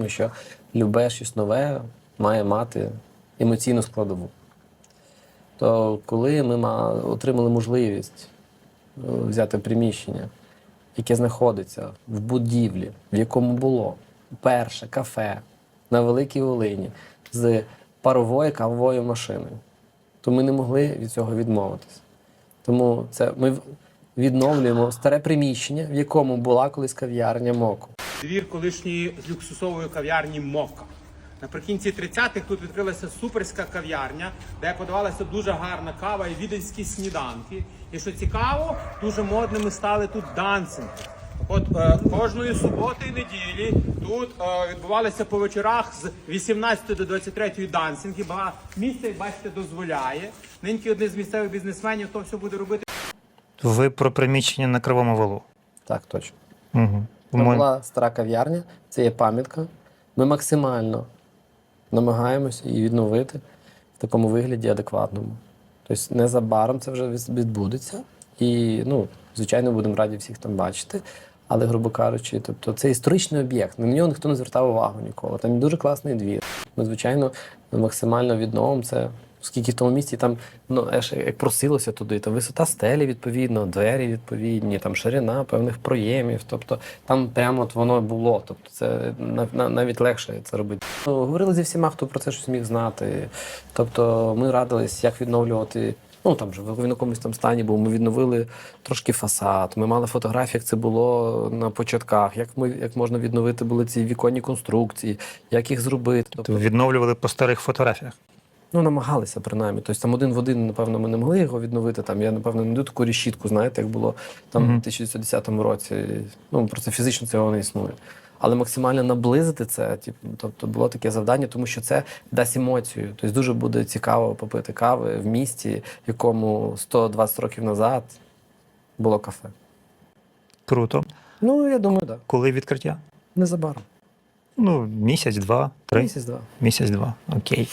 Тому що любе щось нове має мати емоційну складову. То коли ми отримали можливість е, взяти приміщення, яке знаходиться в будівлі, в якому було перше кафе на Великій Волині з паровою кавовою машиною, то ми не могли від цього відмовитися. Тому це ми відновлюємо старе приміщення, в якому була колись кав'ярня Моко. Двір колишньої люксусової кав'ярні Мовка. Наприкінці 30-х тут відкрилася суперська кав'ярня, де подавалася дуже гарна кава і віденські сніданки. І що цікаво, дуже модними стали тут дансинги. От е, кожної суботи і неділі тут е, відбувалися по вечорах з 18 до 23 дансинги. Багато місце, як бачите, дозволяє. Ниньки один з місцевих бізнесменів то все буде робити. Ви про приміщення на Кривому Валу. Так, точно. Угу. Це була стара кав'ярня, це є пам'ятка. Ми максимально намагаємося її відновити в такому вигляді адекватному. Тобто незабаром це вже відбудеться. І, ну, звичайно, будемо раді всіх там бачити. Але, грубо кажучи, тобто це історичний об'єкт. На нього ніхто не звертав увагу ніколи. Там дуже класний двір. Ми, звичайно, максимально відновимо це. Оскільки в тому місці там ну аж як просилося туди, там висота стелі відповідно, двері відповідні, там ширина певних проємів. Тобто там прямо от воно було. Тобто це на- на- навіть легше це робити. Ну, говорили зі всіма, хто про це щось міг знати. Тобто ми радились, як відновлювати. Ну там же в якомусь там стані, бо ми відновили трошки фасад. Ми мали фотографії, як це було на початках, як ми як можна відновити були ці віконні конструкції, як їх зробити. Тобто, Відновлювали по старих фотографіях. Ну, намагалися принаймні. Тобто там один в один, напевно, ми не могли його відновити. Там я, напевно, не таку решітку, знаєте, як було там у 1910 році. Ну, просто фізично цього не існує. Але максимально наблизити це, тобто було таке завдання, тому що це дасть емоцію. Тобто дуже буде цікаво попити кави в місті, якому 120 років назад було кафе. Круто. Ну, я думаю, так. Коли відкриття? Незабаром. Ну, місяць, два, три. Місяць-два. Місяць, два. Окей.